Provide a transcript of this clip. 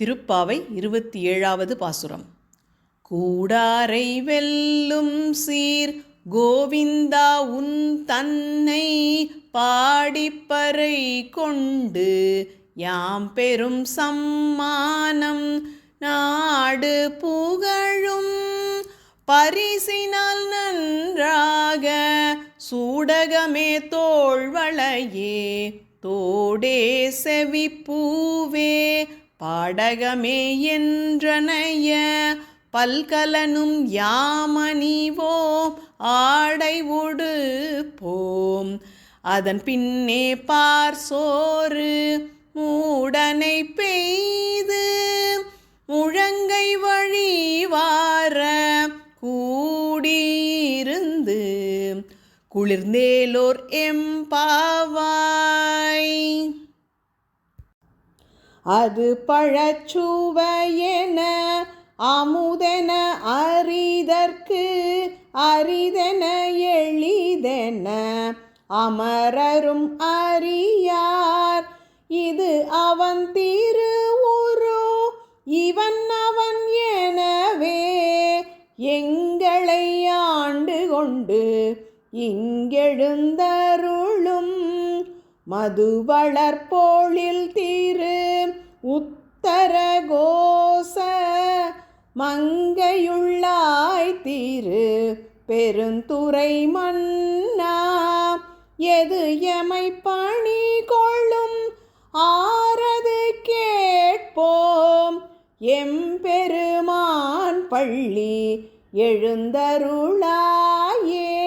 திருப்பாவை இருபத்தி ஏழாவது பாசுரம். கூடாரை வெல்லும் சீர் கோவிந்தா உன் தன்னை பாடிப்பறை கொண்டு யாம் பெரும் சம்மானம் நாடு புகழும் பரிசினால் நன்றாக சூடகமே தோள்வளையே தோடே செவிப்பூவே பாடகமே என்றனைய பல்கலனும் யாமணிவோம் ஆடை உடுப்போம். அதன் பின்னே பார் சோறு மூடனை பெய்து முழங்கை வழி வார கூடியிருந்து குளிர்ந்தேலோர் எம்பாவாய் அது பழச்சுவையென அமுதென அரிதற்கு அரிதென எளிதென அமரரும் அறியார். இது அவன் திருவுரு இவன் அவன் எனவே எங்களை ஆண்டு கொண்டு இங்கெழுந்தருளும் மது வளர்போழில் திரு உத்தரகோச மங்கையுள்ளாய் திரு பெருந்துறை மன்னா. எது எமை பணி கொள்ளும்? ஆரது கேட்போம். எம்பெருமான் பள்ளி எழுந்தருளாயே.